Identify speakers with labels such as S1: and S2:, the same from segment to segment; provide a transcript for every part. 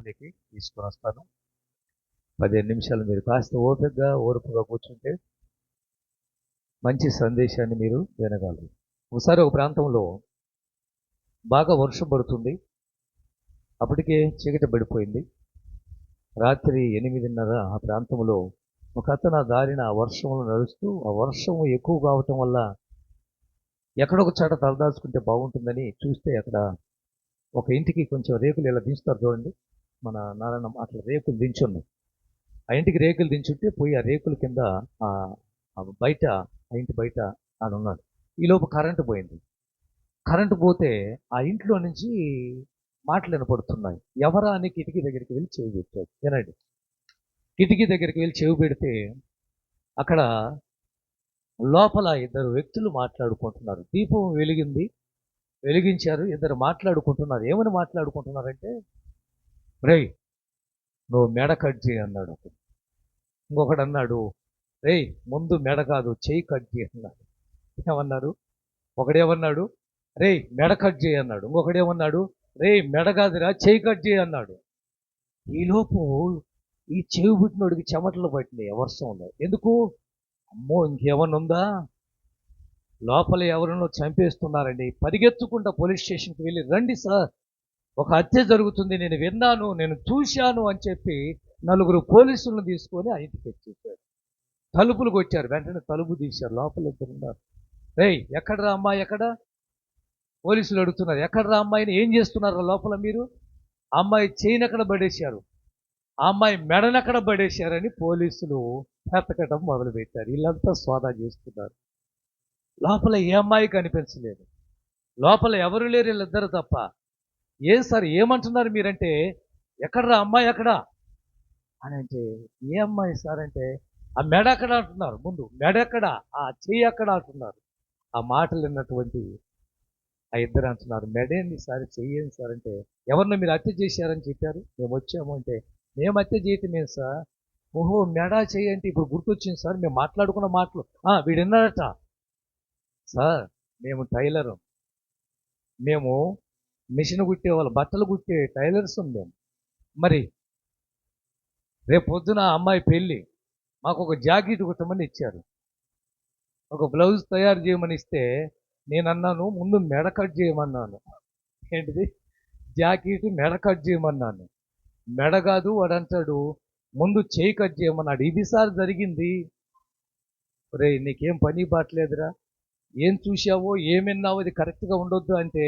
S1: ముందుకి తీసుకొని వస్తాను పదిహేను నిమిషాలు మీరు కాస్త ఓపికగా ఓర్పుగా కూర్చుంటే మంచి సందేశాన్ని మీరు వినగలరు. ఒకసారి ఒక ప్రాంతంలో బాగా వర్షం పడుతుంది. అప్పటికే చీకటి పడిపోయింది. రాత్రి ఎనిమిదిన్నర ఆ ప్రాంతంలో ఒక అతను ఆ దారిన ఆ వర్షంలో నడుస్తూ ఆ వర్షం ఎక్కువ కావటం వల్ల ఎక్కడొక చాట తలదాచుకుంటే బాగుంటుందని చూస్తే అక్కడ ఒక ఇంటికి కొంచెం రేకులు ఇలా తీస్తారు చూడండి. మన నారాయణ అట్లా రేకులు దించున్నాయి. ఆ ఇంటికి రేకులు దించుంటే పోయి ఆ రేకుల కింద ఆ బయట ఆ ఇంటి బయట ఆడ ఉన్నాడు. ఈలోపు కరెంటు పోయింది. కరెంటు పోతే ఆ ఇంట్లో నుంచి మాటలు వినపడుతున్నాయి. ఎవరా అని కిటికీ దగ్గరికి వెళ్ళి చెవి పెట్టాడు. వినండి. కిటికీ దగ్గరికి వెళ్ళి చెవి పెడితే అక్కడ లోపల ఇద్దరు వ్యక్తులు మాట్లాడుకుంటున్నారు. దీపం వెలిగింది. వెలిగించారు. ఇద్దరు మాట్లాడుకుంటున్నారు. ఏమని మాట్లాడుకుంటున్నారంటే రేయ్ నువ్వు మెడ కట్ చేయి అన్నాడు ఒకడు ఇంకొకడు అన్నాడు రేయ్ ముందు మెడ కాదు చేయి కట్ చేయి అన్నాడు. ఏమన్నారు ఒకడేమన్నాడు? రేయ్ మెడ కట్ చేయి అన్నాడు. ఇంకొకడేమన్నాడు? రేయ్ మెడ కాదురా చేయి కట్ చేయి అన్నాడు. ఈలోపు ఈ చెవి పుట్టినోడికి చెమటలు పట్టినాయి వర్షం ఉన్నాయి ఎందుకు? అమ్మో ఇంకేమన్నా ఉందా లోపల ఎవరినో చంపేస్తున్నారండి. పరిగెత్తుకుంటా పోలీస్ స్టేషన్కి వెళ్ళి రండి సార్. ఒక హత్య జరుగుతుంది నేను విన్నాను నేను చూశాను అని చెప్పి నలుగురు పోలీసులను తీసుకొని ఆ ఇంటికి వచ్చేసారు. తలుపులు కొచ్చారు వెంటనే తలుపు తీశారు లోపల ఇద్దరు ఉన్నారు. రేయ్ ఎక్కడరా అమ్మాయి ఎక్కడ పోలీసులు అడుగుతున్నారు ఎక్కడరా అమ్మాయిని ఏం చేస్తున్నారు లోపల మీరు? అమ్మాయి చైన్ ఎక్కడ పడేశారు? అమ్మాయి మెడనెక్కడ పడేశారని పోలీసులు వెతకటం మొదలుపెట్టారు. వీళ్ళంతా సోదా చేస్తున్నారు. లోపల ఏ అమ్మాయి కనిపించలేదు. లోపల ఎవరు లేరు వీళ్ళిద్దరు తప్ప. ఏం సార్ ఏమంటున్నారు మీరంటే ఎక్కడరా అమ్మాయి ఎక్కడా అని అంటే ఏ అమ్మాయి సార్? అంటే ఆ మెడ ఎక్కడ? అంటున్నారు. ముందు మెడ ఎక్కడ? ఆ చెయ్యి ఎక్కడ? అంటున్నారు. ఆ మాటలు విన్నటువంటి ఆ ఇద్దరు అంటున్నారు మెడేంది సార్? చెయ్యండి సార్? అంటే ఎవరిని మీరు హత్య చేశారని చెప్పారు? మేము వచ్చాము. అంటే మేము హత్య చేయటమే సార్? ఓహో మెడ చెయ్యంటే ఇప్పుడు గుర్తొచ్చింది సార్ మేము మాట్లాడుకున్న మాటలు. వీడు విన్నాడట. సార్ మేము టైలరు. మేము మిషన్ కుట్టే వాళ్ళు బట్టలు కుట్టే టైలర్స్ ఉండే. మరి రేపు పొద్దున అమ్మాయి పెళ్ళి మాకు ఒక జాకెట్ కుట్టమని ఇచ్చారు. ఒక బ్లౌజ్ తయారు చేయమని ఇస్తే నేను అన్నాను ముందు మెడ కట్ చేయమన్నాను. ఏంటిది? జాకెట్ మెడ కట్ చేయమన్నాను. మెడ కాదు వాడు అంటాడు ముందు చేయి కట్ చేయమన్నాడు. ఇది సార్ జరిగింది. రే నీకేం పని బాట్లేదురా ఏం చూసావో ఏమిన్నావో అది ఇది కరెక్ట్గా ఉండొద్దు అంటే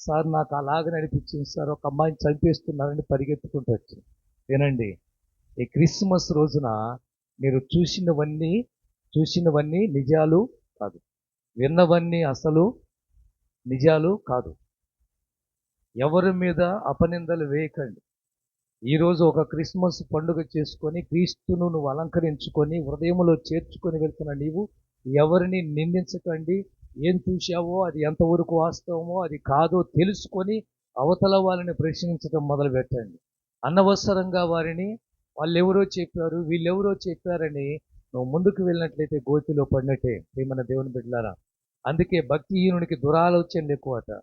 S1: సార్ నాకు అలాగనే అనిపించింది సార్. ఒక అమ్మాయిని చంపేస్తున్నారని పరిగెత్తుకుంటూ వచ్చి వినండి ఈ క్రిస్మస్ రోజున మీరు చూసినవన్నీ చూసినవన్నీ నిజాలు కాదు. విన్నవన్నీ అసలు నిజాలు కాదు. ఎవరి మీద అపనిందలు వేయకండి. ఈరోజు ఒక క్రిస్మస్ పండుగ చేసుకొని క్రీస్తును నువ్వు అలంకరించుకొని హృదయంలో చేర్చుకొని వెళ్తున్న నీవు ఎవరిని నిందించకండి ఏం చూశావో అది ఎంతవరకు వాస్తవమో అది కాదో తెలుసుకొని అవతల వాళ్ళని ప్రశ్నించడం మొదలుపెట్టండి. అనవసరంగా వారిని వాళ్ళు ఎవరో చెప్పారు వీళ్ళెవరో చెప్పారని నువ్వు ముందుకు వెళ్ళినట్లయితే గోతిలో పడినట్టే ప్రేమన దేవుని బిడ్డలారా. అందుకే భక్తిహీనునికి దురాలోచనలు ఎక్కువట.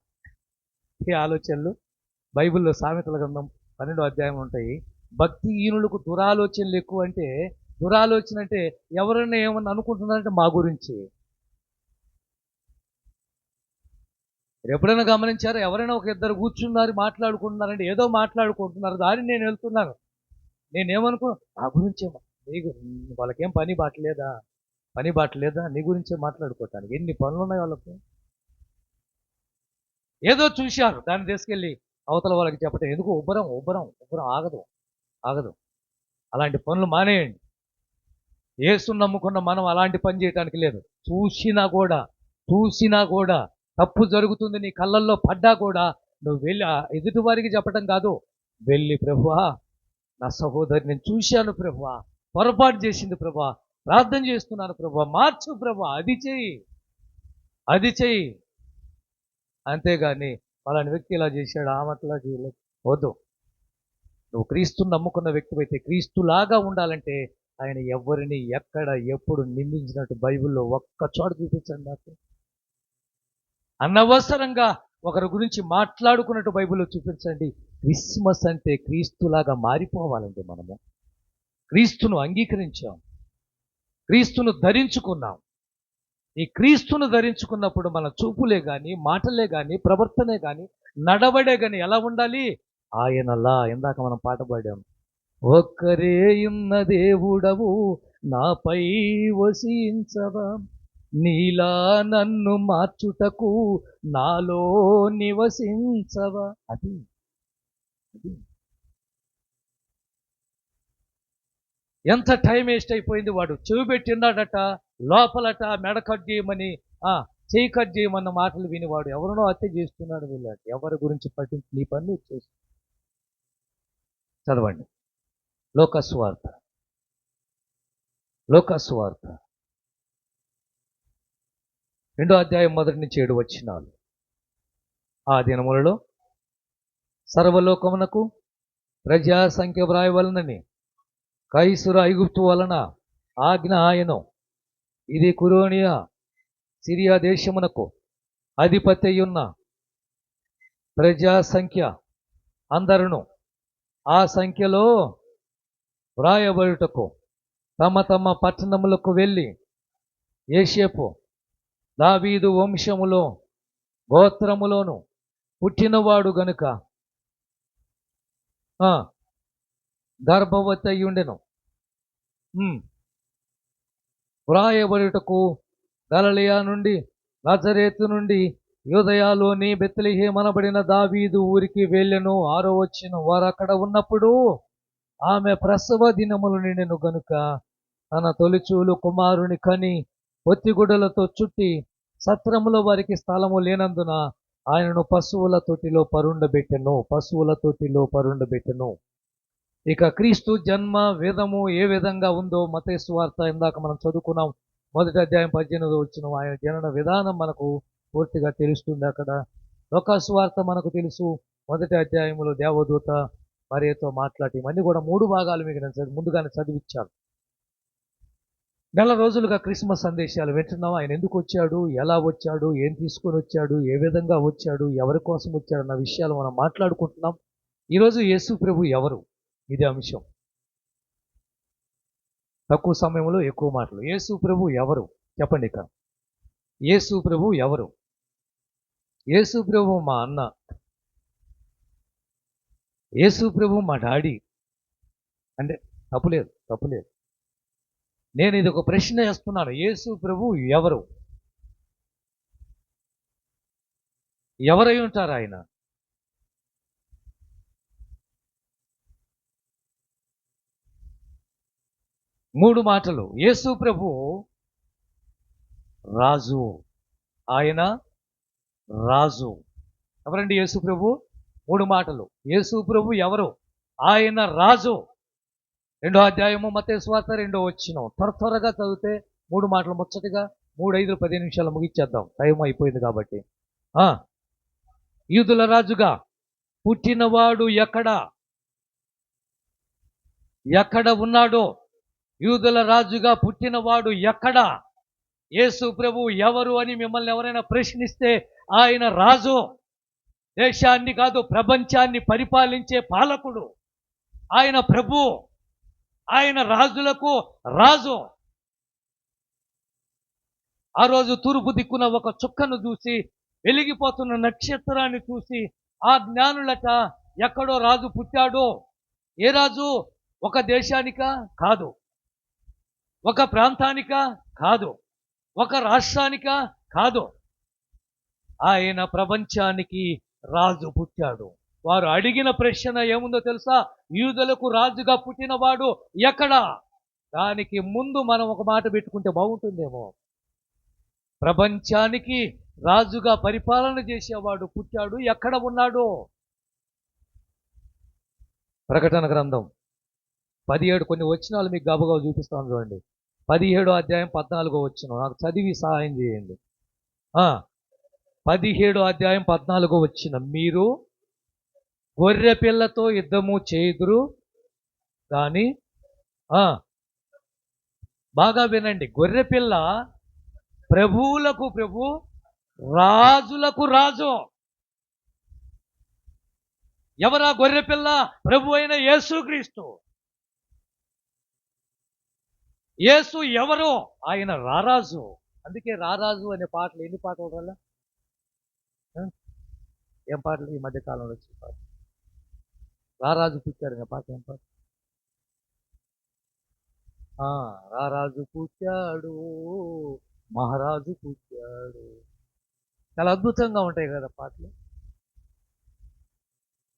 S1: ఈ ఆలోచనలు? బైబిల్లో సామెతల గ్రంథం పన్నెండు అధ్యాయం ఉంటాయి. భక్తిహీనులకు దురాలోచనలు ఎక్కువ అంటే దురాలోచన అంటే ఎవరైనా ఏమన్నా అనుకుంటున్నారంటే మా గురించి. ఎప్పుడైనా గమనించారా? ఎవరైనా ఒక ఇద్దరు కూర్చున్నారు మాట్లాడుకుంటున్నారంటే ఏదో మాట్లాడుకుంటున్నారు దారి నేను వెళ్తున్నాను. నేనేమనుకో నా గురించే నీ వాళ్ళకేం పని బాటలేదా పని బాటలేదా నీ గురించే మాట్లాడుకోవటానికి. ఎన్ని పనులు ఉన్నాయి వాళ్ళకు? ఏదో చూశారు దాన్ని తీసుకెళ్ళి అవతల వాళ్ళకి చెప్పటం. ఎందుకు? ఉబ్బరం ఉబ్బరం ఉబ్బరం ఆగదు ఆగదు. అలాంటి పనులు మానేయండి. ఏసు నమ్ముకున్న మనం అలాంటి పని చేయటానికి లేదు. చూసినా కూడా చూసినా కూడా తప్పు జరుగుతుంది నీ కళ్ళల్లో పడ్డా కూడా నువ్వు వెళ్ళి ఎదుటివారికి ఎదుటి వారికి చెప్పటం కాదు. వెళ్ళి ప్రభువా నా సహోదరి నేను చూశాను ప్రభువా పొరపాటు చేసింది ప్రభా ప్రార్థన చేస్తున్నాను ప్రభా మార్చు ప్రభా అది చెయ్యి అది చెయ్యి. అంతేగాని అలాంటి వ్యక్తి ఇలా చేశాడు ఆమెట్లా చేయలేదు. వద్దు. నువ్వు క్రీస్తుని నమ్ముకున్న వ్యక్తి అయితే క్రీస్తులాగా ఉండాలంటే ఆయన ఎవరిని ఎక్కడ ఎప్పుడు నిందించినట్టు బైబిల్లో ఒక్క చోట చూపించండి నాకు అనవసరంగా ఒకరి గురించి మాట్లాడుకున్నట్టు బైబిల్లో చూపించండి. క్రిస్మస్ అంటే క్రీస్తులాగా మారిపోవాలండి మనము. క్రీస్తును అంగీకరించాం. క్రీస్తును ధరించుకున్నాం. ఈ క్రీస్తును ధరించుకున్నప్పుడు మన చూపులే కానీ మాటలే కానీ ప్రవర్తనే కానీ నడవడే కానీ ఎలా ఉండాలి? ఆయనలా. ఇందాక మనం పాట పాడాం. ఒక్కరే ఉన్న దేవుడవు నాపై వసించవా? నీలా నన్ను మార్చుటకు నాలో నివసించవా? అది. ఎంత టైం వేస్ట్ అయిపోయింది వాడు. చెవి పెట్టినాడట లోపలట మెడ కట్ చేయమని ఆ చేయి కట్ చేయమన్న మాటలు విని వాడు ఎవరినో హత్య చేస్తున్నాడు వీళ్ళకి. ఎవరి గురించి పట్టించి నీ పని చేసి చదవండి. లోకస్వార్త లోకస్వార్త రెండో అధ్యాయం మొదటి నుంచి ఏడు వచ్చినాలు ఆ దినములలో సర్వలోకమునకు ప్రజా సంఖ్య వ్రాయవలనని కైసుర ఐగుప్తు వలన ఆజ్ఞ ఆయను ఇది కురోనియా సిరియా దేశమునకు అధిపతి ఉన్న ప్రజా సంఖ్య అందరును ఆ సంఖ్యలో వ్రాయబడుటకు తమ తమ పట్టణములకు వెళ్ళి ఏషేపు దావీదు వంశములో గోత్రములోను పుట్టినవాడు గనుక ఆ, గర్భవతి అయ్యుండెను వ్రాయబడుటకు గలలియా నుండి నజరేతు నుండి యూదయాలోని బెత్లెహేమనబడిన దావీదు ఊరికి వెళ్ళెను. ఆరో వచ్చిన వారు అక్కడ ఉన్నప్పుడు ఆమె ప్రసవ దినములు నిండెను గనుక తన తొలిచూలు కుమారుని కని ఒత్తిగుడలతో చుట్టి సత్రములో వారికి స్థలము లేనందున ఆయనను పశువుల తొట్టిలో పరుండబెట్టెను పశువుల తొట్టిలో పరుండబెట్టెను. ఇక క్రీస్తు జన్మ వేదము ఏ విధంగా ఉందో మతేసు వార్త ఇందాక మనం చదువుకున్నాం. మొదటి అధ్యాయం పద్దెనిమిది వచ్చిన ఆయన జనన విధానం మనకు పూర్తిగా తెలుస్తుంది అక్కడ. లోకాసు వార్త మనకు తెలుసు. మొదటి అధ్యాయంలో దేవదూత మరియతో మాట్లాడి ఇవన్నీ కూడా మూడు భాగాలు మీకు నేను చదివి- ముందుగానే చదివిచ్చాను. నెల రోజులుగా క్రిస్మస్ సందేశాలు వింటున్నాం. ఆయన ఎందుకు వచ్చాడు? ఎలా వచ్చాడు? ఏం తీసుకొని వచ్చాడు? ఏ విధంగా వచ్చాడు? ఎవరి కోసం వచ్చాడు అన్న విషయాలు మనం మాట్లాడుకుంటున్నాం. ఈరోజు యేసు ప్రభు ఎవరు? ఇది అంశం. తక్కువ సమయంలో ఎక్కువ మాటలు. యేసు ప్రభు ఎవరు? చెప్పండి ఇక. యేసు ప్రభు ఎవరు? యేసు ప్రభు మా అన్న. యేసు ప్రభు మా డాడీ. అంటే తప్పులేదు తప్పులేదు నేను ఇది ఒక ప్రశ్న వేస్తున్నాను. యేసు ప్రభు ఎవరు? ఎవరై ఉంటారు ఆయన? మూడు మాటలు. యేసు ప్రభు రాజు. ఆయన రాజు. ఎవరండి యేసు ప్రభు? మూడు మాటలు. యేసు ప్రభు ఎవరు? ఆయన రాజు. రెండో అధ్యాయము మతే రెండో వచ్చిన. త్వర త్వరగా చదివితే మూడు మాటలు ముచ్చటగా మూడు ఐదు పది నిమిషాలు ముగించేద్దాం టైం అయిపోయింది కాబట్టి. ఆ? యూదుల రాజుగా పుట్టినవాడు ఎక్కడ? ఎక్కడ ఉన్నాడో? యూదుల రాజుగా పుట్టినవాడు ఎక్కడ? యేసు ప్రభు ఎవరు అని మిమ్మల్ని ఎవరైనా ప్రశ్నిస్తే ఆయన రాజు. దేశాన్ని కాదు ప్రపంచాన్ని పరిపాలించే పాలకుడు. ఆయన ప్రభు. ఆయన రాజులకు రాజు. ఆ రోజు తూర్పు దిక్కున ఒక చుక్కను చూసి వెలిగిపోతున్న నక్షత్రాన్ని చూసి ఆ జ్ఞానులట ఎక్కడో రాజు పుట్టాడో. ఏ రాజు? ఒక దేశానిక? కాదు. ఒక ప్రాంతానిక? కాదు. ఒక రాష్ట్రానిక? కాదు. ఆయన ప్రపంచానికి రాజు పుట్టాడు. వారు అడిగిన ప్రశ్న ఏముందో తెలుసా? యూదులకు రాజుగా పుట్టినవాడు ఎక్కడ? దానికి ముందు మనం ఒక మాట పెట్టుకుంటే బాగుంటుందేమో. ప్రపంచానికి రాజుగా పరిపాలన చేసేవాడు పుట్టాడు ఎక్కడ ఉన్నాడు? ప్రకటన గ్రంథం పదిహేడు కొన్ని వచ్చినాలు మీకు గబగబా చూపిస్తాను చూడండి. పదిహేడో అధ్యాయం పద్నాలుగో వచ్చిన నాకు చదివి సహాయం చేయండి. పదిహేడు పదిహేడో అధ్యాయం పద్నాలుగో వచ్చిన మీరు గొర్రె పిల్లతో యుద్ధము చేయుదురు. కానీ ఆ, బాగా వినండి. గొర్రె పిల్ల ప్రభువులకు ప్రభు రాజులకు రాజు. ఎవరా గొర్రె పిల్ల? ప్రభు అయిన యేసుక్రీస్తు. యేసు ఎవరు? ఆయన రారాజు. అందుకే రారాజు అనే పాటలు ఎన్ని పాటలు వల్ల ఏం పాటలు ఈ మధ్య కాలంలో వచ్చే రారాజు పుట్టారు ఇంకా పాట ఏం పాట? ఆ, రారాజు పుట్టాడు మహారాజు పుట్టాడు చాలా అద్భుతంగా ఉంటాయి కదా పాటలు.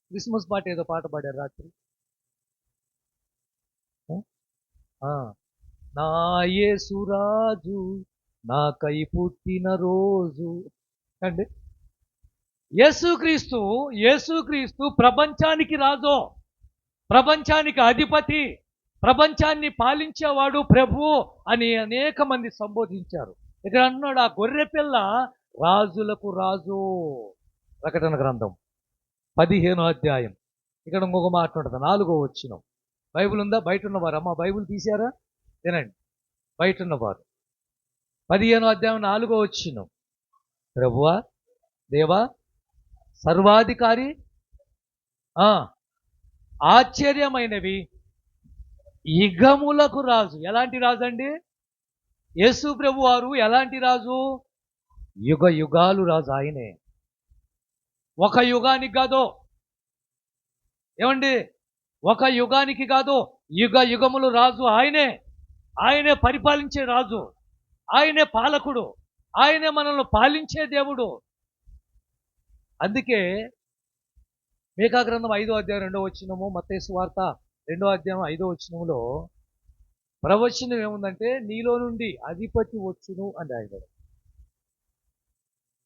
S1: క్రిస్మస్ పాట ఏదో పాట పాడారు రాత్రి. ఆ? నా యేసురాజు నాకై పుట్టిన రోజు. అండి యేసుక్రీస్తు యేసుక్రీస్తు ప్రపంచానికి రాజు ప్రపంచానికి అధిపతి ప్రపంచాన్ని పాలించేవాడు ప్రభు అని అనేక మంది సంబోధించారు. ఇక్కడ అన్నాడు ఆ గొర్రె పిల్ల రాజులకు రాజు. ప్రకటన గ్రంథం పదిహేను అధ్యాయం. ఇక్కడ ఇంకొక మాట ఉంటుంది నాలుగో వచ్చిన బైబుల్ ఉందా? బయట ఉన్నవారు. అమ్మ బైబిల్ తీశారా? తినండి బయట ఉన్నవారు. పదిహేను అధ్యాయం నాలుగో వచ్చిన ప్రభువా దేవా సర్వాధికారి? ఆ, ఆశ్చర్యమైనవి. ఇగములకు రాజు. ఎలాంటి రాజు అండి యేసు ప్రభు వారు ఎలాంటి రాజు? యుగ యుగాలు రాజు ఆయనే. ఒక యుగానికి కాదు. ఏమండి? ఒక యుగానికి కాదు. యుగ యుగములు రాజు ఆయనే. ఆయనే పరిపాలించే రాజు. ఆయనే పాలకుడు. ఆయనే మనల్ని పాలించే దేవుడు. అందుకే మేకా గ్రంథం ఐదో అధ్యాయం రెండో వచ్చినము మత్తేసు వార్త రెండో అధ్యాయం ఐదో వచ్చినములో ప్రవచనం ఏముందంటే నీలో నుండి అధిపతి వచ్చును అని ఆయన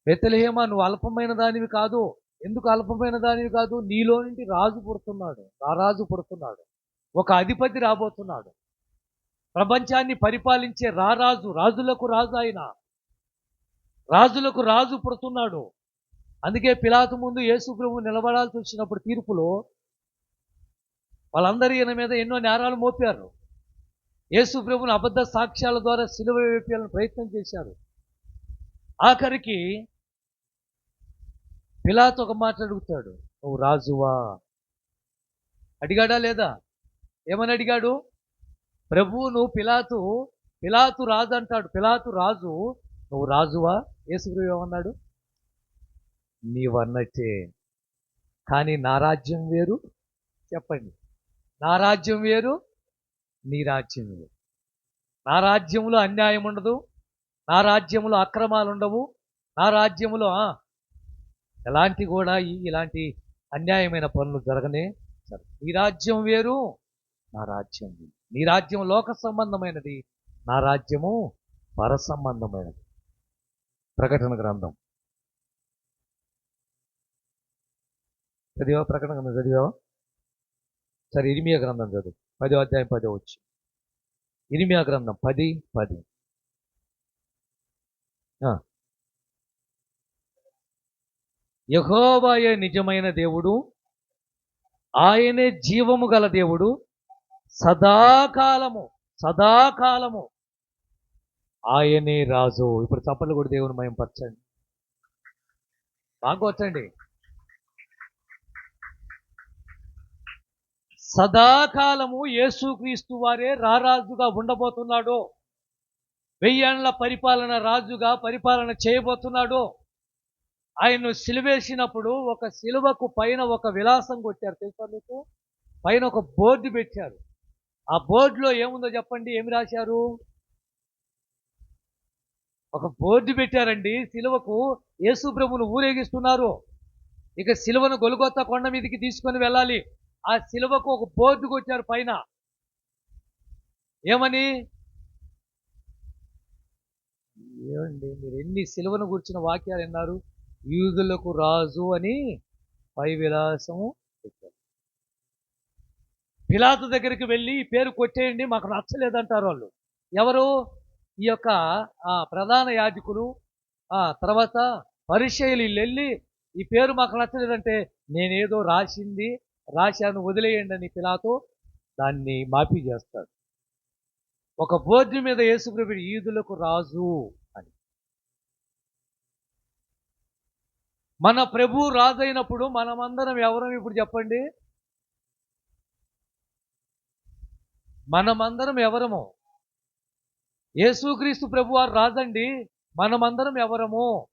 S1: బెత్తలహేమ నువ్వు అల్పమైన దానివి కాదు. ఎందుకు అల్పమైన దానివి కాదు? నీలో నుండి రాజు పుడుతున్నాడు. ఆ రాజు పుడుతున్నాడు. ఒక అధిపతి రాబోతున్నాడు. ప్రపంచాన్ని పరిపాలించే రారాజు రాజులకు రాజు ఆయన రాజులకు రాజు పుడుతున్నాడు. అందుకే పిలాతు ముందు యేసుప్రభు నిలబడాల్సి వచ్చినప్పుడు తీర్పులో వాళ్ళందరూ ఈయన మీద ఎన్నో నేరాలు మోపారు. యేసుప్రభుని అబద్ధ సాక్ష్యాల ద్వారా సిలువ వేపించాలని ప్రయత్నం చేశారు. ఆఖరికి పిలాతు ఒక మాట అడుగుతాడు. నువ్వు రాజువా అడిగాడా లేదా? ఏమని అడిగాడు? ప్రభు నువ్వు పిలాతు పిలాతు రాజు అంటాడు. పిలాతు రాజు నువ్వు రాజువా? యేసుప్రభు ఏమన్నాడు? నీవన్నట్టే. కానీ నా రాజ్యం వేరు? చెప్పండి. నా రాజ్యం వేరు? నీ రాజ్యం వేరు. నా రాజ్యంలో అన్యాయం ఉండదు. నా రాజ్యంలో అక్రమాలు ఉండవు. నా రాజ్యంలో ఎలాంటి కూడా ఈ- ఇలాంటి అన్యాయమైన పనులు జరగనే సరే నీ రాజ్యం వేరు? నా రాజ్యం వేరు. నీ రాజ్యం లోక సంబంధమైనది. నా రాజ్యము పర సంబంధమైనది ప్రకటన గ్రంథం. చదివా ప్రకటన గ్రంథం చదివావా? సరే ఇరిమియా గ్రంథం చదువు. పదో అధ్యాయం పదో వచ్చి ఇరిమియా గ్రంథం పది పది. ఆ. నిజమైన దేవుడు ఆయనే జీవము గల దేవుడు సదాకాలము సదాకాలము ఆయనే రాజు. ఇప్పుడు చప్పట్లు కూడా దేవుని మయం పరచండి బాగా వచ్చండి. సదాకాలము యేసుక్రీస్తు వారే రారాజుగా ఉండబోతున్నాడు. వెయ్యేళ్ళ పరిపాలన రాజుగా పరిపాలన చేయబోతున్నాడు. ఆయన్ను సిలువేసినప్పుడు ఒక సిలువకు పైన ఒక విలాసం కొట్టారు. తెలుసా మీకు? పైన ఒక బోర్డు పెట్టారు. ఆ బోర్డులో ఏముందో చెప్పండి? ఏమి రాశారు? ఒక బోర్డు పెట్టారండి. సిలువకు యేసు ప్రభును ఊరేగిస్తున్నారు. ఇక సిలువను గొలుగొత్త కొండ మీదకి తీసుకొని వెళ్ళాలి. ఆ సిలువకు ఒక బోర్డు కొట్టారు పైన. ఏమని? ఏమండి మీరు ఎన్ని సిలువను గుర్చిన వాక్యాలు విన్నారు? యూదులకు రాజు అని పై విలాసము పెట్టారు. పిలాతు దగ్గరికి వెళ్ళి ఈ పేరు కొట్టేయండి మాకు నచ్చలేదంటారు వాళ్ళు. ఎవరు? ఈ యొక్క ఆ, ప్రధాన యాజకులు. ఆ తర్వాత పరిచయలు వెళ్ళి ఈ పేరు మాకు నచ్చలేదంటే నేనేదో రాసింది రాశాను వదిలేయండి అని పిలాతో దాన్ని మాఫీ చేస్తాడు. ఒక బోర్డు మీద యేసుప్రభుడు ఈదులకు రాజు అని. మన ప్రభు రాజైనప్పుడు మనమందరం ఎవరం ఇప్పుడు చెప్పండి? మనమందరం ఎవరము? యేసుక్రీస్తు ప్రభు వారు రాజండి మనమందరం ఎవరము?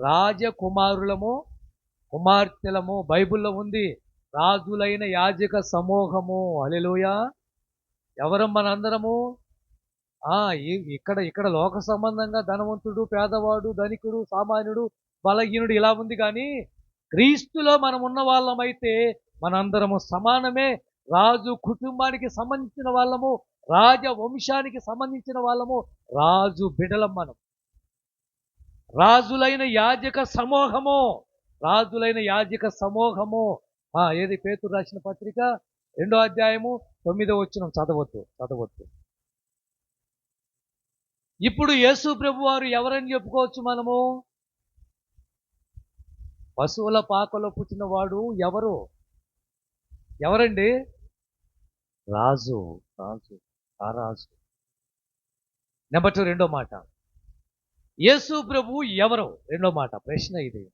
S1: రాజకుమారులము కుమార్తెలము బైబిల్లో ఉంది. రాజులైన యాజక సమూహము. అలెలుయ ఎవరం మనందరము? ఆ ఇక్కడ ఇక్కడ లోక సంబంధంగా ధనవంతుడు పేదవాడు ధనికుడు సామాన్యుడు బలహీనుడు ఇలా ఉంది కానీ క్రీస్తులో మనం ఉన్న వాళ్ళమైతే మనందరము సమానమే. రాజు కుటుంబానికి సంబంధించిన వాళ్ళము రాజ వంశానికి సంబంధించిన వాళ్ళము రాజు బిడలం మనం. రాజులైన యాజక సమూహము. రాజులైన యాజక సమూహము. ఏది? పేతురు రాసిన పత్రిక రెండో అధ్యాయము తొమ్మిదో వచ్చిన చదవద్దు చదవద్దు. ఇప్పుడు యేసు ప్రభు వారు ఎవరని చెప్పుకోవచ్చు మనము? పశువుల పాకలో పుట్టినవాడు ఎవరు? ఎవరండి? రాజు. రాజు. ఆ రాజు. నెంబర్ టూ రెండో మాట. యేసు ప్రభు ఎవరు? రెండో మాట ప్రశ్న ఇది.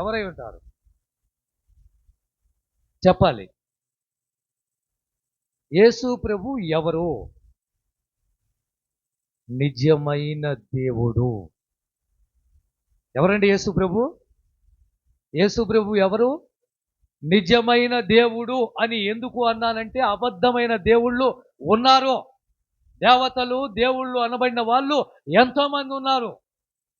S1: ఎవరై ఉంటారు? చెప్పాలి. యేసు ప్రభు ఎవరు? నిజమైన దేవుడు. ఎవరండి యేసు ప్రభు? యేసు ప్రభు ఎవరు? నిజమైన దేవుడు అని ఎందుకు అన్నానంటే అబద్ధమైన దేవుళ్ళు ఉన్నారు. దేవతలు దేవుళ్ళు అనబడిన వాళ్ళు ఎంతో మంది ఉన్నారు.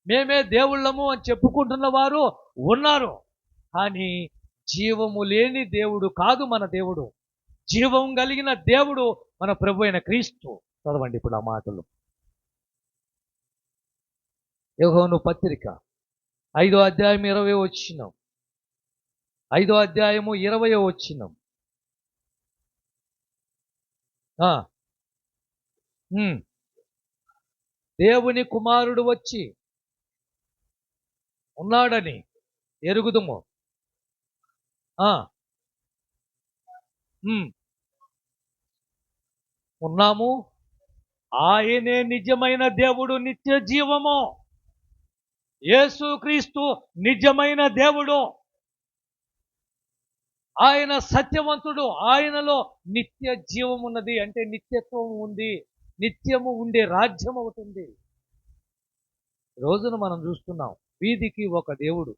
S1: మేమే దేవుళ్ళము అని చెప్పుకుంటున్న వారు ఉన్నారు. కానీ జీవము లేని దేవుడు కాదు మన దేవుడు. జీవం కలిగిన దేవుడు మన ప్రభు అయిన క్రీస్తు. చదవండి ఇప్పుడు ఆ మాటలు. యోహోను పత్రిక ఐదో అధ్యాయం ఇరవై వచ్చినాం. ఐదో అధ్యాయము ఇరవై వచ్చినాం. దేవుని కుమారుడు వచ్చి ఉన్నాడని ఎరుగుదుము. ఆ. ఉమ్. ఉన్నాము. ఆయనే నిజమైన దేవుడు నిత్య జీవము. యేసుక్రీస్తు నిజమైన దేవుడు. ఆయన సత్యవంతుడు ఆయనలో నిత్య జీవం ఉన్నది. అంటే నిత్యత్వం ఉంది నిత్యము ఉండే రాజ్యం అవుతుంది రోజును మనం చూస్తున్నాం వీధికి ఒక దేవుడు.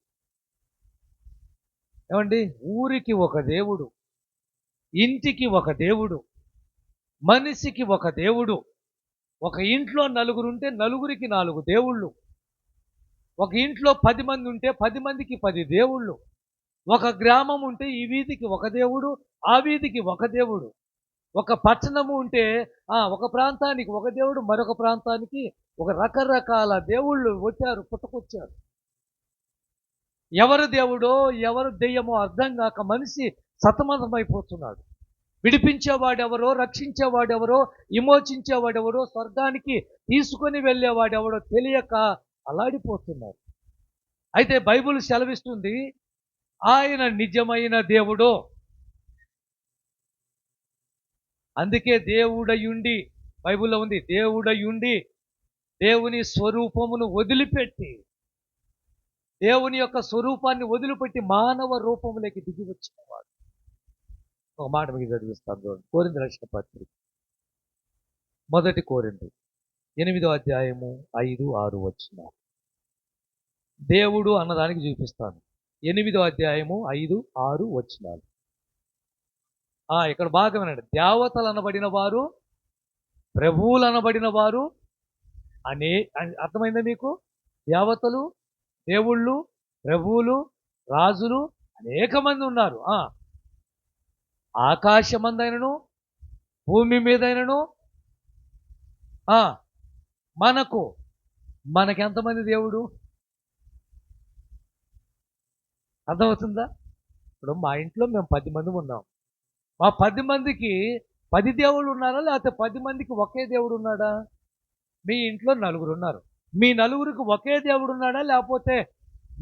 S1: ఏమండి? ఊరికి ఒక దేవుడు. ఇంటికి ఒక దేవుడు. మనిషికి ఒక దేవుడు. ఒక ఇంట్లో నలుగురు ఉంటే నలుగురికి నాలుగు దేవుళ్ళు. ఒక ఇంట్లో పది మంది ఉంటే పది మందికి పది దేవుళ్ళు. ఒక గ్రామం ఉంటే ఈ వీధికి ఒక దేవుడు ఆ వీధికి ఒక దేవుడు. ఒక పట్టణము ఉంటే ఆ ఒక ప్రాంతానికి ఒక దేవుడు మరొక ప్రాంతానికి ఒక రకరకాల దేవుళ్ళు వచ్చారు పుట్టుకొచ్చారు. ఎవరు దేవుడో ఎవరు దెయ్యమో అర్థం కాక మనిషి సతమతమైపోతున్నాడు. విడిపించేవాడెవరో రక్షించేవాడెవరో విమోచించేవాడెవరో స్వర్గానికి తీసుకొని వెళ్ళేవాడెవరో తెలియక అలాడిపోతున్నారు అయితే బైబిల్ సెలవిస్తుంది ఆయన నిజమైన దేవుడు. అందుకే దేవుడయుండి బైబిల్లో ఉంది దేవుడయుండి దేవుని స్వరూపమును వదిలిపెట్టి దేవుని యొక్క స్వరూపాన్ని వదిలిపెట్టి మానవ రూపంలోకి దిగి వచ్చినవాడు ఒక మాట మీకు చదివిస్తాను చూడండి. కోరింది రక్షణ పత్రిక. మొదటి కోరింది. ఎనిమిదో అధ్యాయము ఐదు ఆరు వచ్చిన. దేవుడు అన్నదానికి చూపిస్తాను. ఎనిమిదో అధ్యాయము ఐదు ఆరు వచ్చినాలు ఆ ఇక్కడ బాగా వినండి దేవతలు అనబడిన వారు ప్రభువులు అనబడిన వారు అనే అర్థమైందా మీకు? దేవతలు దేవుళ్ళు ప్రభువులు రాజులు అనేక మంది ఉన్నారు ఆకాశమందైనను భూమి మీదైనను మనకు మనకెంతమంది దేవుడు? అర్థమవుతుందా? ఇప్పుడు మా ఇంట్లో మేము పది మంది ఉన్నాం. మా పది మందికి పది దేవుళ్ళు ఉన్నారా? లేకపోతే పది మందికి ఒకే దేవుడు ఉన్నాడా? మీ ఇంట్లో నలుగురు ఉన్నారు. మీ నలుగురికి ఒకే దేవుడు ఉన్నాడా? లేకపోతే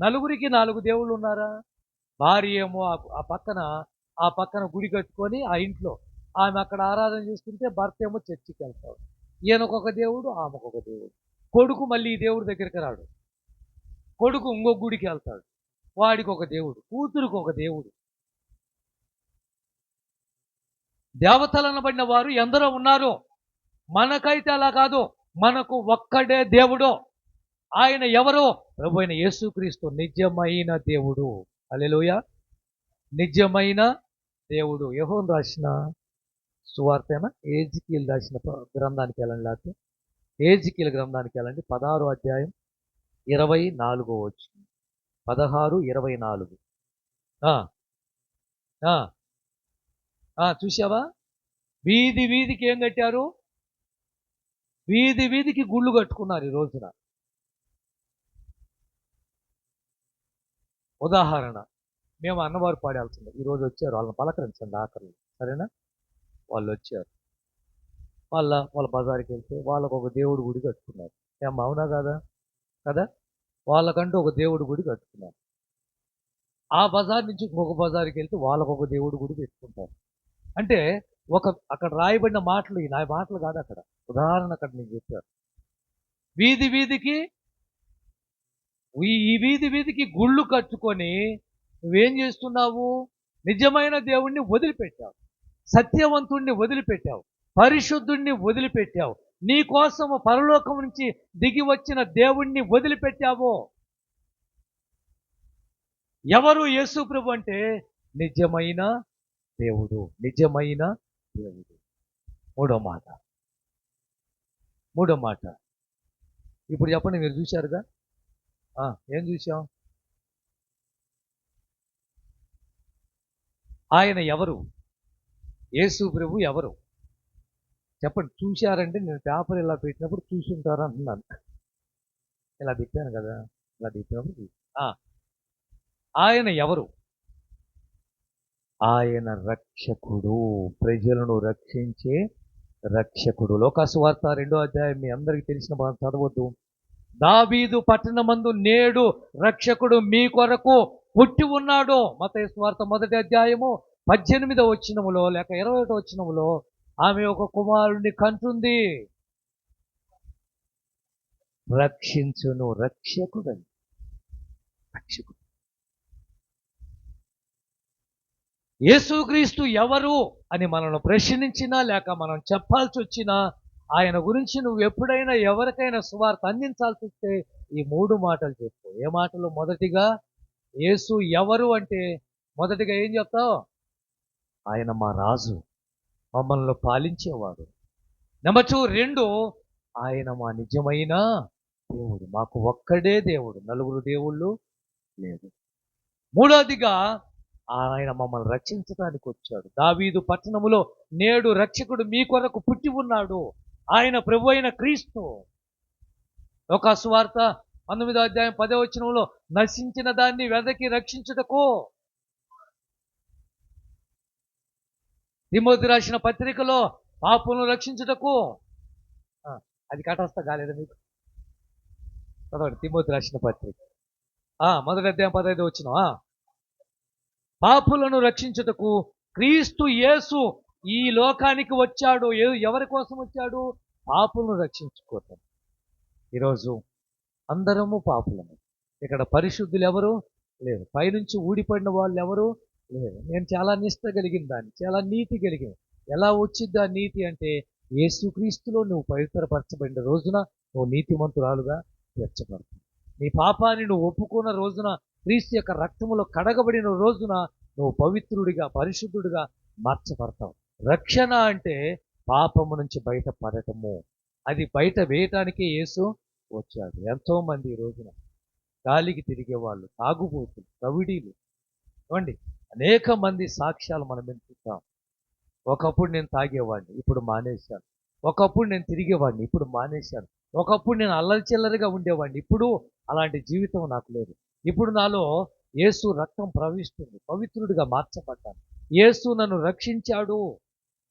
S1: నలుగురికి నాలుగు దేవుళ్ళు ఉన్నారా? భార్య ఏమో ఆ- పక్కన ఆ పక్కన గుడి కట్టుకొని ఆ ఇంట్లో ఆమె అక్కడ ఆరాధన చేసుకుంటే భర్త ఏమో చర్చికి వెళ్తాడు. ఈయనకొక దేవుడు ఆమెకొక దేవుడు. కొడుకు మళ్ళీ ఈ దేవుడి దగ్గరికి రాడు. కొడుకు ఇంకొక గుడికి వెళ్తాడు. వాడికి ఒక దేవుడు కూతురుకు ఒక దేవుడు. దేవతలను పడిన వారు ఎందరో ఉన్నారు మనకైతే అలా కాదు. మనకు ఒక్కడే దేవుడు. ఆయన ఎవరు? ప్రభు అయిన యేసుక్రీస్తు నిజమైన దేవుడు. అలెలుయ నిజమైన దేవుడు. యహోన్ రాసిన సువార్తేనా? ఏజికీలు రాసిన గ్రంథానికి వెళ్ళండి లేకపోతే. ఏజికీల గ్రంథానికి వెళ్ళండి. పదహారు అధ్యాయం ఇరవై నాలుగో వచ్చు పదహారు ఇరవై నాలుగు. చూసావా వీధి వీధికి ఏం కట్టారు? వీధి వీధికి గుళ్ళు కట్టుకున్నారు ఈ రోజున. ఉదాహరణ మేము అన్నవారు పాడాల్సిందే. ఈ రోజు వచ్చారు వాళ్ళని పలకరించండి ఆఖరి సరేనా? వాళ్ళు వచ్చారు. వాళ్ళ వాళ్ళ బజార్కి వెళ్తే వాళ్ళకు ఒక దేవుడు గుడి కట్టుకున్నారు. ఏం అవునా కదా? కదా? వాళ్ళకంటూ ఒక దేవుడు గుడి కట్టుకున్నారు. ఆ బజార్ నుంచి ఇంకొక బజార్కి వెళ్తే వాళ్ళకు ఒక దేవుడి గుడి పెట్టుకుంటారు. అంటే ఒక అక్కడ రాయబడిన మాటలు ఈ నా మాటలు కాదు అక్కడ. ఉదాహరణ అక్కడ నేను చెప్పారు వీధి వీధికి ఈ వీధి వీధికి గుళ్ళు కట్టుకొని నువ్వేం చేస్తున్నావు? నిజమైన దేవుణ్ణి వదిలిపెట్టావు. సత్యవంతుణ్ణి వదిలిపెట్టావు. పరిశుద్ధుణ్ణి వదిలిపెట్టావు. నీ కోసము పరలోకం నుంచి దిగి వచ్చిన దేవుణ్ణి వదిలిపెట్టావు? ఎవరు యేసు ప్రభు అంటే? నిజమైన దేవుడు. నిజమైన దేవుడు మూడో మాట. మూడో మాట. ఇప్పుడు చెప్పండి మీరు చూశారుగా? ఆ, ఏం చూసాం ఆయన ఎవరు? యేసు ప్రభు ఎవరు? చెప్పండి చూశారంటే నేను పేపర్ ఇలా పెట్టినప్పుడు చూసుంటారు అంటున్నాను ఇలా తిప్పాను కదా ఇలా తిప్పినప్పుడు ఆ, ఆయన ఎవరు? ఆయన రక్షకుడు ప్రజలను రక్షించే రక్షకుడు. లోకాసువార్త రెండో అధ్యాయం మీ అందరికీ తెలిసిన మనం చదవద్దు. దావీదు పట్టణమందు నేడు రక్షకుడు మీ కొరకు పుట్టి ఉన్నాడు. మత స్వార్థ మొదటి అధ్యాయము పద్దెనిమిదో వచ్చినములో లేక ఇరవై ఒకటో వచ్చినములో ఆమె ఒక కుమారుణ్ణి కంటుంది. రక్షించును రక్షకుడని. రక్షకుడు. యేసుక్రీస్తు ఎవరు అని మనల్ని ప్రశ్నించినా లేక మనం చెప్పాల్సి వచ్చినా ఆయన గురించి నువ్వు ఎప్పుడైనా ఎవరికైనా సువార్త అందించాల్సి వస్తే ఈ మూడు మాటలు చెప్పు. ఏ మాటలు? మొదటిగా యేసు ఎవరు అంటే మొదటిగా ఏం చెప్తావు? ఆయన మా రాజు మమ్మల్ని పాలించేవాడు. నెంబర్ టూ రెండు ఆయన మా నిజమైన దేవుడు. మాకు ఒక్కడే దేవుడు నలుగురు దేవుళ్ళు లేదు మూడోదిగా ఆయన మమ్మల్ని రక్షించడానికి వచ్చాడు. దావీదు పట్టణములో నేడు రక్షకుడు మీ కొరకు పుట్టి ఉన్నాడు. ఆయన ప్రభు అయిన క్రీస్తు. ఒక సువార్త పంతొమ్మిదో అధ్యాయం పదే వచనంలో నశించిన దాన్ని వెదకి రక్షించుటకు. తిమోతి రాసిన పత్రికలో పాపులను రక్షించుటకు. అది కటస్థ కాలేదు మీకు? చదవండి తిమోతి రాసిన పత్రిక. ఆ, మొదటి అధ్యాయం పదహైదు వచ్చిన పాపులను రక్షించుటకు క్రీస్తు యేసు ఈ లోకానికి వచ్చాడు. ఎవరి కోసం వచ్చాడు? పాపులను రక్షించుకోవటం. ఈరోజు అందరము పాపులము. ఇక్కడ పరిశుద్ధులు ఎవరు? లేరు. పైనుంచి ఊడిపడిన వాళ్ళు ఎవరు? లేరు. నేను చాలా నిష్ట కలిగిన దాన్ని చాలా నీతి కలిగింది ఎలా వచ్చింది ఆ నీతి అంటే యేసుక్రీస్తులో నువ్వు పవిత్రపరచబడిన రోజున నువ్వు నీతిమంతురాలుగా తీర్చబడుతుంది నీ పాపాన్ని నువ్వు ఒప్పుకున్న రోజున క్రీస్తు యొక్క రక్తములో కడగబడిన రోజున నువ్వు పవిత్రుడిగా పరిశుద్ధుడిగా మార్చబడతావు. రక్షణ అంటే పాపము నుంచి బయటపడటము. అది బయట వేయటానికే యేసు వచ్చాడు. ఎంతోమంది ఈ రోజున గాలికి తిరిగే వాళ్ళు తాగుబోతులు కవిడీలు ఇవ్వండి అనేక మంది సాక్ష్యాలు మనం వినిపిస్తాం ఒకప్పుడు నేను తాగేవాడిని ఇప్పుడు మానేశాను. ఒకప్పుడు నేను తిరిగేవాడిని ఇప్పుడు మానేశాను. ఒకప్పుడు నేను అల్లరి చిల్లరిగా ఉండేవాడిని ఇప్పుడు అలాంటి జీవితం నాకు లేదు. ఇప్పుడు నాలో యేసు రక్తం ప్రవహిస్తుంది. పవిత్రుడిగా మార్చబడ్డాను. యేసు నన్ను రక్షించాడు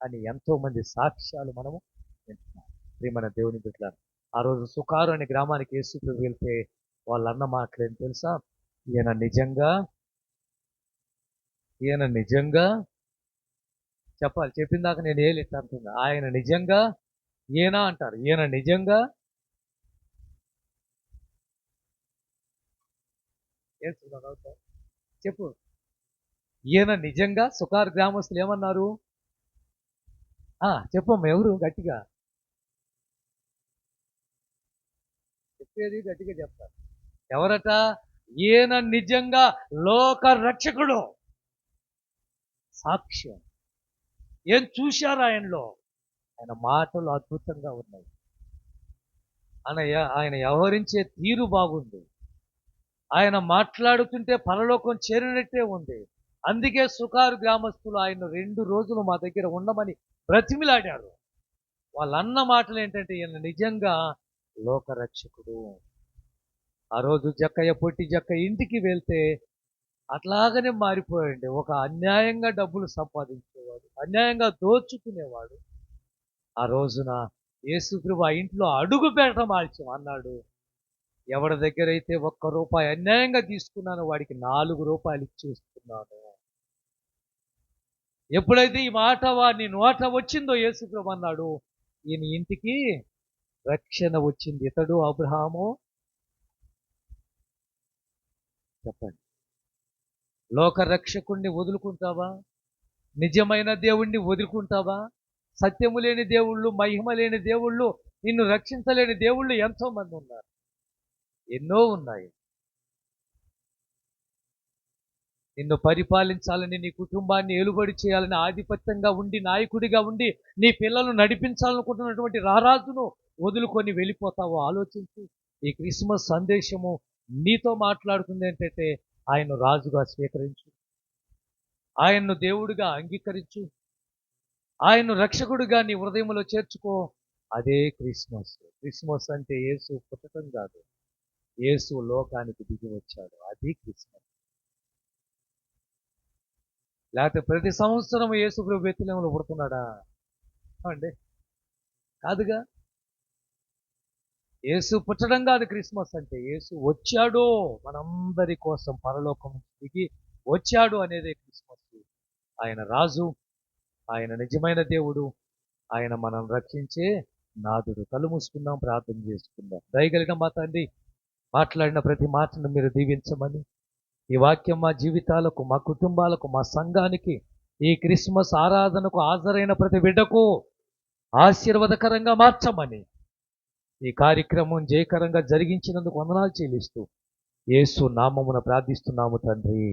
S1: అని ఎంతో మంది సాక్ష్యాలు మనము వింటున్నాం. ప్రియమైన దేవుని బిడ్డలారు ఆ రోజు సుకారు అనే గ్రామానికి యేసు వెళ్తే వాళ్ళు అన్న మాటలేం తెలుసా? ఈయన నిజంగా ఈయన నిజంగా చెప్పాలి చెప్పిందాక నేను ఏలి అంటున్నా ఆయన నిజంగా ఈయన అంటారు. ఈయన నిజంగా చెప్పు. ఈయన నిజంగా సుకార్ గ్రామస్తులు ఏమన్నారు? ఆ ఎవరు? గట్టిగా. చెప్పేది గట్టిగా చెప్తారు ఎవరట? ఈయన నిజంగా లోక రక్షకుడు. సాక్ష్యం. ఏం చూశారు ఆయనలో? ఆయన మాటలు అద్భుతంగా ఉన్నాయి. ఆయన ఆయన వ్యవహరించే తీరు బాగుంది. ఆయన మాట్లాడుతుంటే పరలోకం చేరినట్టే ఉంది. అందుకే సుకారు గ్రామస్తులు ఆయన రెండు రోజులు మా దగ్గర ఉండమని బ్రతిమిలాడారు. వాళ్ళు అన్న మాటలు ఏంటంటే ఈయన నిజంగా లోకరక్షకుడు. ఆ రోజు జక్కయ్య పొట్టి జక్క ఇంటికి వెళ్తే అట్లాగనే మారిపోయాడు ఒక అన్యాయంగా డబ్బులు సంపాదించేవాడు అన్యాయంగా దోచుకునేవాడు. ఆ రోజున యేసుప్రభు ఆ ఇంట్లో అడుగు పెట్టడం ఆల్చం అన్నాడు. ఎవరి దగ్గర అయితే ఒక్క రూపాయి అన్యాయంగా తీసుకున్నానో వాడికి నాలుగు రూపాయలు ఇచ్చేస్తున్నాను. ఎప్పుడైతే ఈ మాట వాడిని నోట వచ్చిందో యేసుప్రభు అన్నాడు ఈయన ఇంటికి రక్షణ వచ్చింది. ఇతడు అబ్రహాము? చెప్పండి. లోక రక్షకుణ్ణి వదులుకుంటావా? నిజమైన దేవుణ్ణి వదులుకుంటావా? సత్యము లేని దేవుళ్ళు మహిమ లేని దేవుళ్ళు నిన్ను రక్షించలేని దేవుళ్ళు ఎంతో మంది ఉన్నారు. ఎన్నో ఉన్నాయి. నిన్ను పరిపాలించాలని నీ కుటుంబాన్ని ఏలుబడి చేయాలని ఆధిపత్యంగా ఉండి నాయకుడిగా ఉండి నీ పిల్లలను నడిపించాలనుకుంటున్నటువంటి రారాజును వదులుకొని వెళ్ళిపోతావో ఆలోచించు. ఈ క్రిస్మస్ సందేశము నీతో మాట్లాడుతుంది ఏంటంటే ఆయన రాజుగా స్వీకరించు. ఆయన్ను దేవుడిగా అంగీకరించు. ఆయన్ను రక్షకుడిగా నీ హృదయంలో చేర్చుకో. అదే క్రిస్మస్. క్రిస్మస్ అంటే యేసు పుట్టడం కాదు. యేసు లోకానికి దిగి వచ్చాడు. అది క్రిస్మస్. లేకపోతే ప్రతి సంవత్సరం యేసు ప్రభు బెత్తిలేములో పుడుతున్నాడా? అండి కాదుగా? యేసు పుట్టడం కాదు క్రిస్మస్ అంటే. యేసు వచ్చాడు మనందరి కోసం పరలోకం దిగి వచ్చాడు అనేదే క్రిస్మస్. ఆయన రాజు ఆయన నిజమైన దేవుడు ఆయన మనం రక్షించే నాదుడు. కళ్ళు మూసుకుందాం ప్రార్థన చేసుకుందాం. దయగలిగిన మా తండ్రి మాట్లాడిన ప్రతి మాటను మీరు దీవించమని ఈ వాక్యం మా జీవితాలకు మా కుటుంబాలకు మా సంఘానికి ఈ క్రిస్మస్ ఆరాధనకు హాజరైన ప్రతి బిడ్డకు ఆశీర్వాదకరంగా మార్చమని ఈ కార్యక్రమం జయకరంగా జరిగించినందుకు వందనాలు చెల్లిస్తూ యేసు నామమున ప్రార్థిస్తున్నాము తండ్రి.